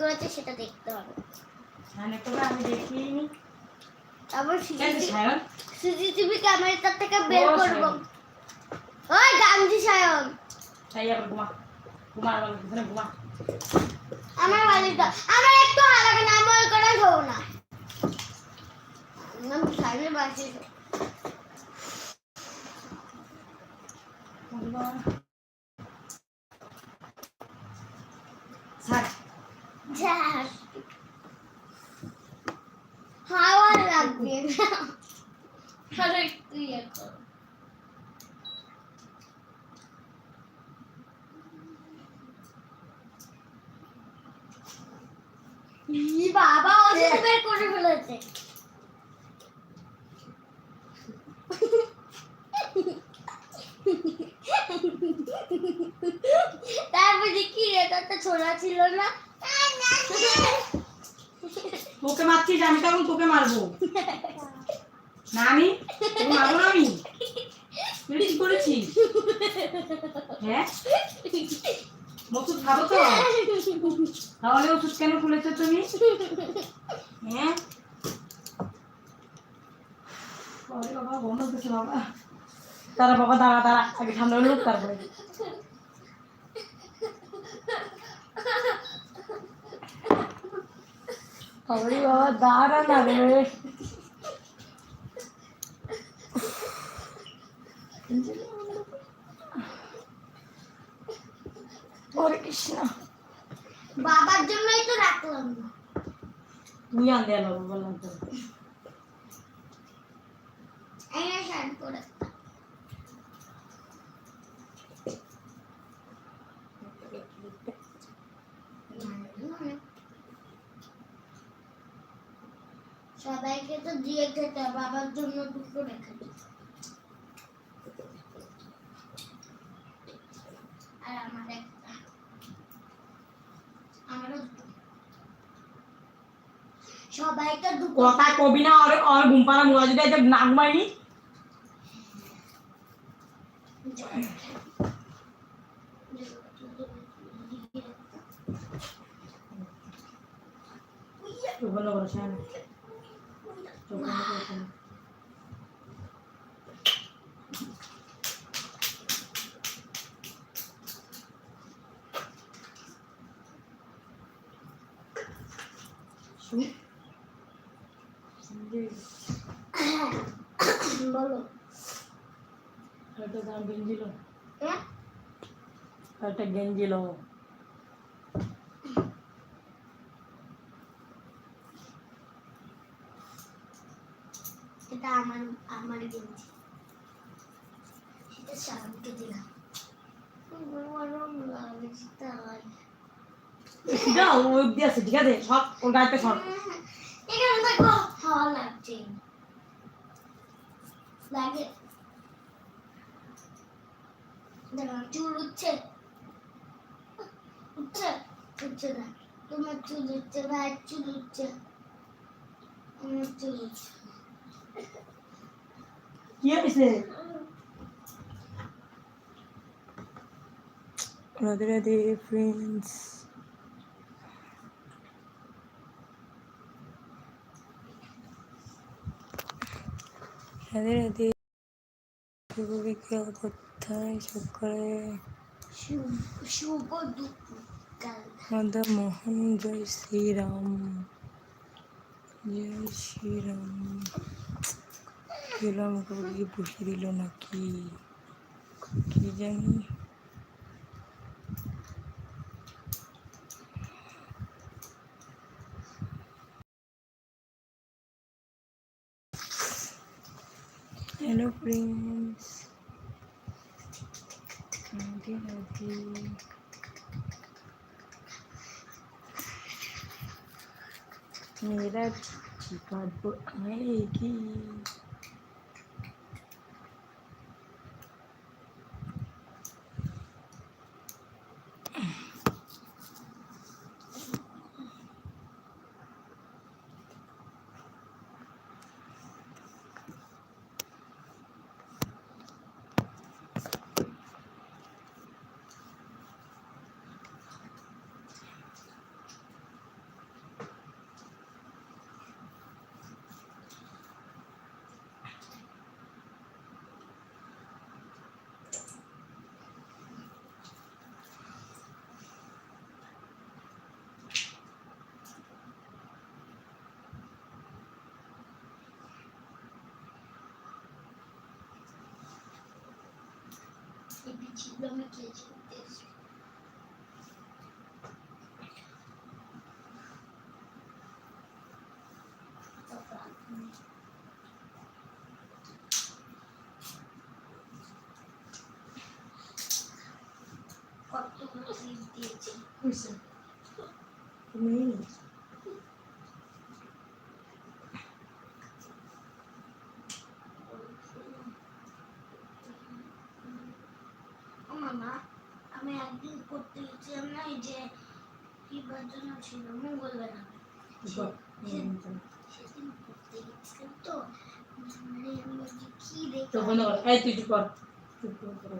করেছে সেটা দেখতে হবে। আমি দেখিনি তারপর সিসিটিভি থেকে বের করব। ওই গান্ধী সায়ন। তাই আবার ঘুমা। ঘুমা আমার পিছনে ঘুমা। আমার বাড়িটা আমার একটু হালাবে না আমি ওই করে না। আমি সাইনের বাসে হাওয়া লাগবে না একটু ইয়ে করো। বাবা ওষুধ বের করে ফেলেছে তারপরে কি রে তোর তো ছোড়া ছিল না তোকে মারছিস, আমি তখন তোকে মারবো। না আমি? মারবো না আমি? তুই কি করেছিস? হ্যাঁ? ওষুধ খাব তো? তাহলে ওষুধ কেন খুলেছো তুমি? হ্যাঁ? বাবা করছে বাবা। দাঁড়া বাবা, দাঁড়া দাঁড়া, আগে সামনে লোক, তারপরে। ওরে বাবা দাঁড়া না রে ওরে কৃষ্ণ বাবার জন্যই তো রাখলাম না তুই আনতে এলো বললাম তো এই না শার্ট সবাইকে তো দিয়ে খেতে বাবার জন্য দুটো রেখে। আর আমার একটা। আমারও সবাইকে কথা কবি না আর আর ঘুম পাড়া মুড়া যদি আজ না ঘুমাইনি চোখ বন্ধ করো শায়ন চোখ বন্ধ করো শায়ন। শুন বলো একটা দাম গেঞ্জিল হ্যাঁ একটা গেঞ্জিল এটা আমার গেঞ্জি সেটা শামকে দিলাম। গরম লাগছে তাই সেটা ও দিয়ে আছে ঠিক আছে? সব ওর গাড়িতে সব এখানে দেখো হাওয়া লাগছে। লাগে। দেখো চুল উঠছে। উঠছে উঠছে না। তোমার চুল উঠছে ভাইয়ের চুল উঠছে। আমার চুল উঠছে কি হয়েছে রাধে রাধে ফ্রেন্ডস রাধে রাধে বিকেল কোথায়? সকালে রাধা মোহন জয় শ্রীরাম। জয় শ্রীরাম। গেলাম কি বসে দিল নাকি কি জানি হ্যালো ফ্রেন্ডস রাধে রাধে मेरा चिका mais repetidão aqui de texto. Tô falando. Quanto. Isso. যে কি বার ছিল মঙ্গলবার সেদিন গেছিলাম তো মানে আমি কি দেখে তো বন্ধ কর এই তুই চুপ কর। চুপ কর।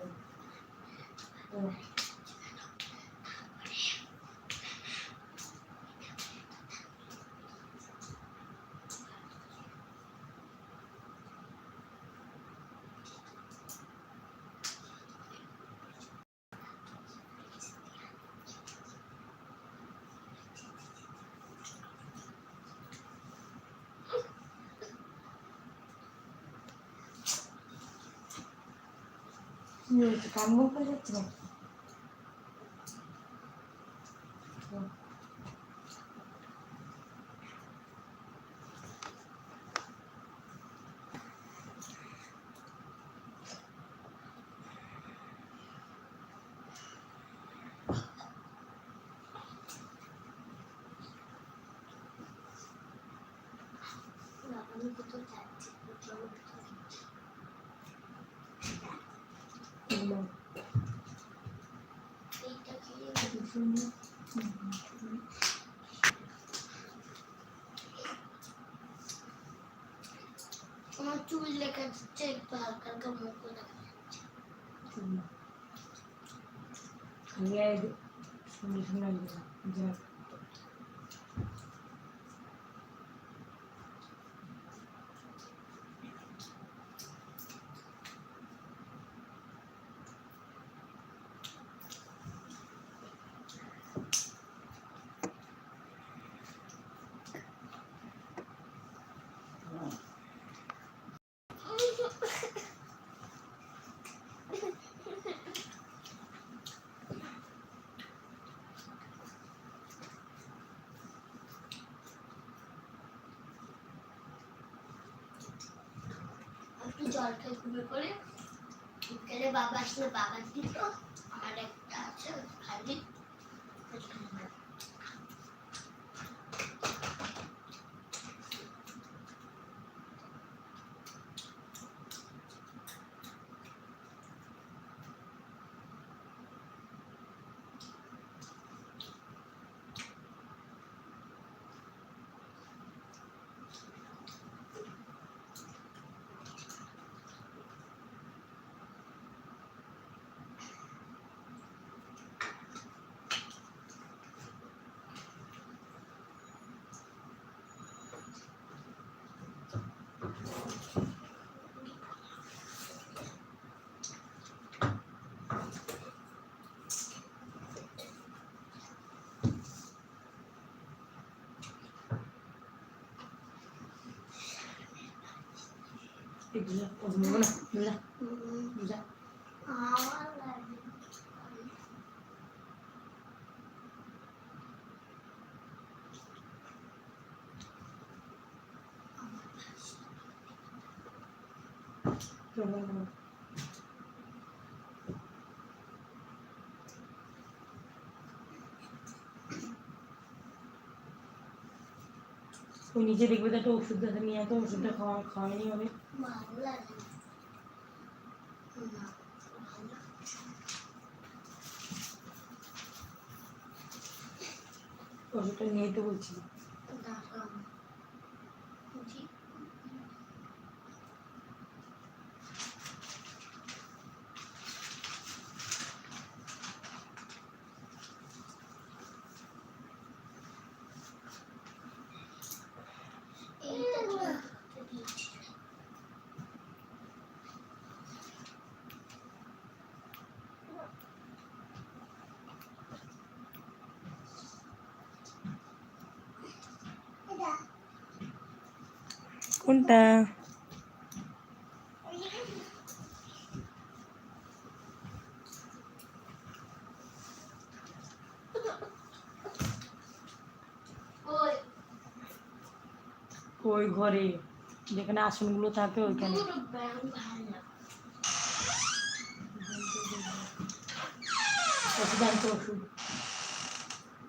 কি হয়েছে কান বন্ধ করে যাচ্ছে না ও, আমি আমার চুল লেখা যাচ্ছে একটু হালকা হালকা জল খেয়ে ঘুমিয়ে পড়ে বাবা আসলে বাবা দিত আমার একটা আছে খালি এগুলো ওগুলো না না যা আমার লাগে চলো না ও নিজে দেখবে তো একটা ওষুধ দাদা নিয়ে এত ওষুধটা খাওয়া খাওয়ানি হবে ওষুধটা নিয়ে তো বলছি কোনটা ওই ঘরে, যেখানে আসনগুলো থাকে ওইখানে। ওষুধ আনতে ওষুধ।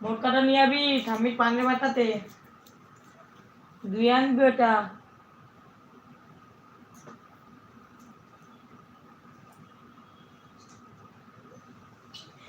ভোটকাটা নিয়ে আবি, ঠাম্মির পাঙ্গে বাটাতে দুই আনবি ওটা।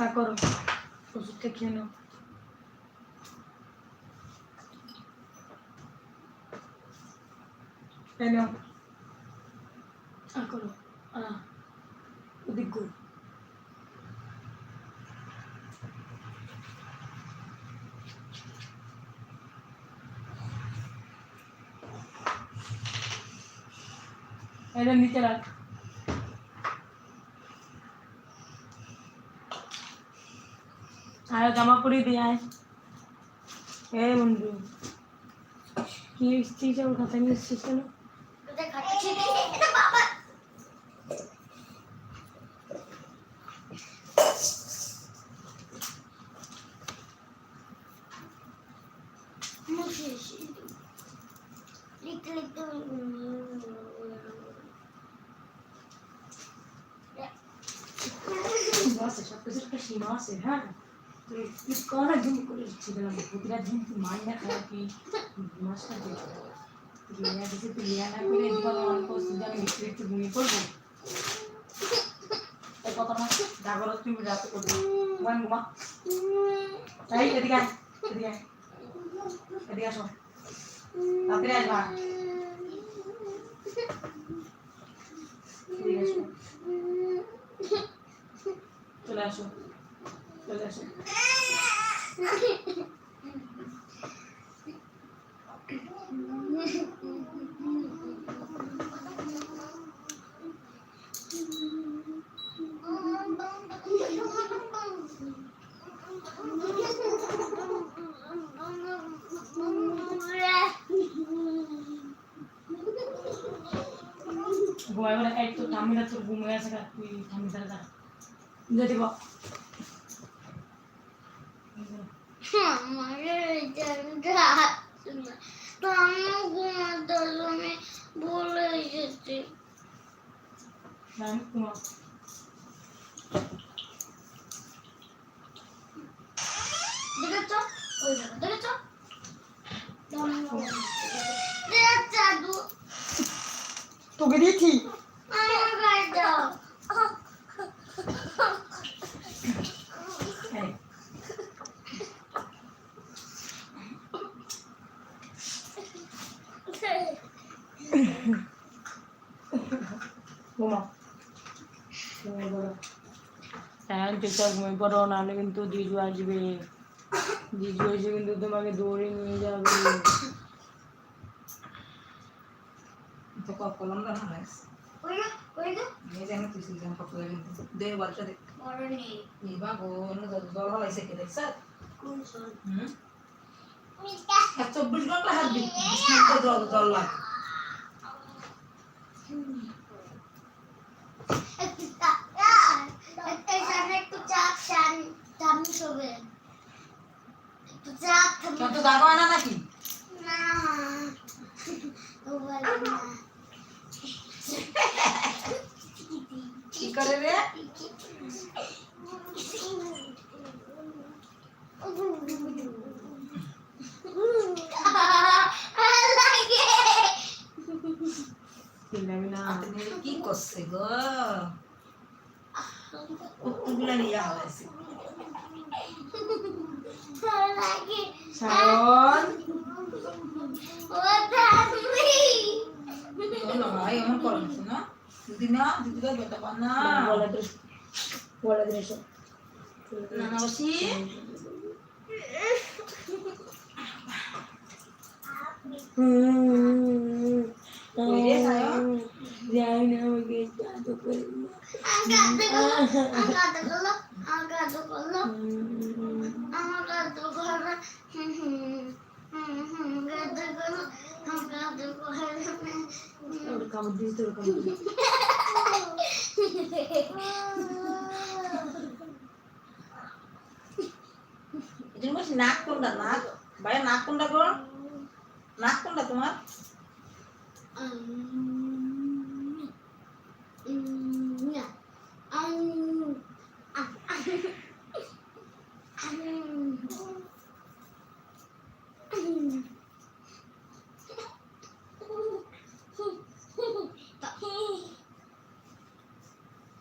দিয়ে করো ওষুধটা খেয়ে নাও নাও এটা নিচে রাখ। আয় জামা পরিয়ে দিয়ে আয় এ বন্ধু কি এসছিস ওর খাতা নিয়ে এসছিস কেন লিখতে লিখতে আছে সব কিছুর একটা সীমা আছে হ্যাঁ তুই তুই কর একদম করে দিচ্ছি দিলাম প্রতিটা দিন তুই মাই না খাওয়া কি মাছটা তুই লিয়া দিছে তুই লিয়া না করে অনেক করছিস যে আমি একটু একটু ঘুমিয়ে পড়ব কথা না জাগরত তুমি রাতে করবি ঘুমান ঘুমা এই এদিকে আয় এদিকে আয় তাড়াতাড়ি আসবা চলে আসো ঘুমাই বলে এই তো ঠাম্মিরা তোর ঘুম হয়ে আছে গা, তুই ঠাম্মি তারা যা যেতে বল আমি বলে এসেছি। দেখেছ? ওই দেখো দেখেছ? দেখ তোকে দিয়েছি। আমার গায়ে দাও এই, ঘুমা ঘুমিয়ে পড়ো হ্যাঁ চুপচাপ ঘুমিয়ে পড়ো নাহলে কিন্তু জিজু আসবে জিজু এসে কিন্তু তোমাকে দৌড়ে নিয়ে যাবে তো কপ কলম না হারাইস ওই না ওই না এই যে আমি তুই সিজন কপ করে কিন্তু দে বালটা দে বড় নেই এই বা গো না জল জল হলাইছে কে দেখছ কোন সর হুম মিষ্টা আর চব্বিশ ঘণ্টা হাত দি বিশ মিনিট জল জল লাগে একটু চা একটু সামনে একটু চা চান হবে তো দাগো আনা নাকি? না। ও বলে না। কি করে রে? কি করছে গো? শায়ন ও দামি বলো ভাই এমন করেন না দিদি না দিদি তো বেটা না। বলে দে বলে দে এসো নানা বসি। কই রে সায়ন? যাই না আমাকে ওর তোর নাক কোনটা নাক ভাইয়া নাক কোনটা গো নাক কোনটা তোমার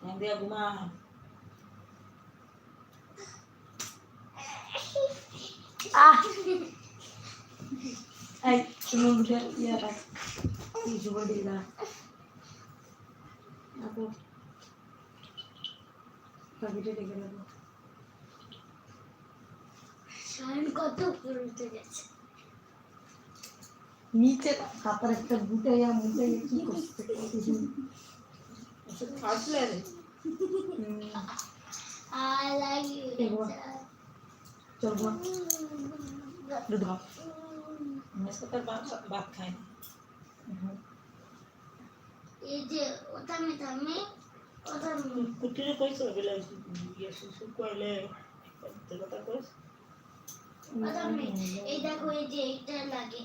হ্যাঁ দিয়া ঘুমা আহ এই তুমি উঠে ইয়ে রাখ কিছু করে দিলা আপু পাখিটা ডেকে রাখো কত উপরে উঠে গেছে নিচে খাতার একটা গুটাইয়া মুটাইয়া কি করছে ওষুধ I like you. এগো। চল ঘুমা দুধ খাও মেসকে তার ভাত ভাত খায় না এই ইয়ে দেখো এই যে এইটা লাগে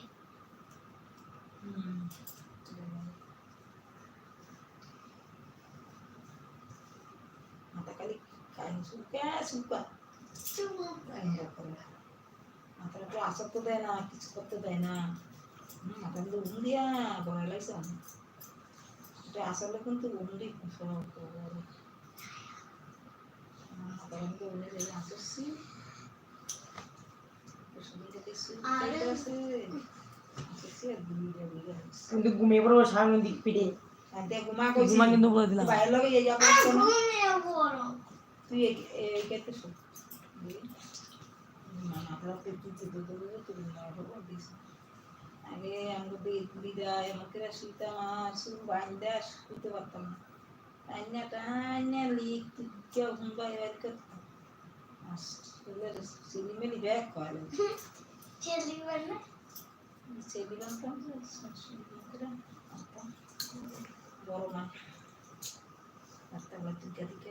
খালি খায় সুকা সুকা মাথাটা তো আসার তো দেয় না কিছু করতে দেয় না হুম, মাথা কিন্তু উম দিয়া ভয় লাগছে আমার এটা আসলে কিন্তু উম দি সব করে। আমার মাথা কিন্তু উমে যাই আসছি ওষুধটা দিছি আরে। খাইতে আছে আসছি আর দুই দিয়ে আসছি। কিন্তু ঘুমিয়ে পড়ব সামনের দিক পিঠে ঘুমা ঘুমা কিন্তু বলে দিলাম বাইরে লগে যাই তুই কেটে আগে আমাকে বিদায় আমাকে মাস বান্ধা শুতে পারতাম না। টাইনা টাইনা লিখ তুই হুম্বা এবার করতাম আসলে ব্যাগ করে। বড় মা। একটা টিকা টিকা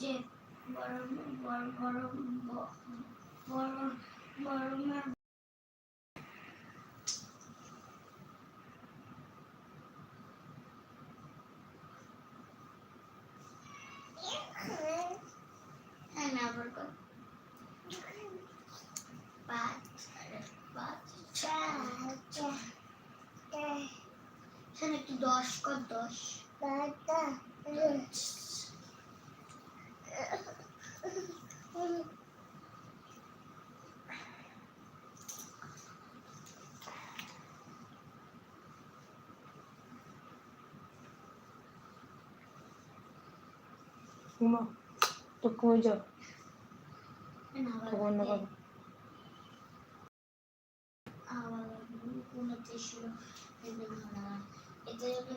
যে বড় বড় বড় বড় বড় মা হ্যাঁ না আবার কর পাঁচ পাঁচ চার এখানে একটু দশ কর দশ ঘুমা তো ঘুমিয়ে যাও বন্ধ করো এটা যদি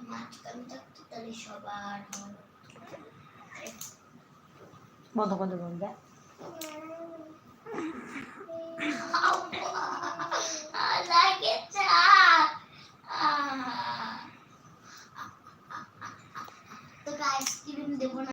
বন্ধ করে দেবো যা লাগেছে তোকে আইসক্রিম দেবো না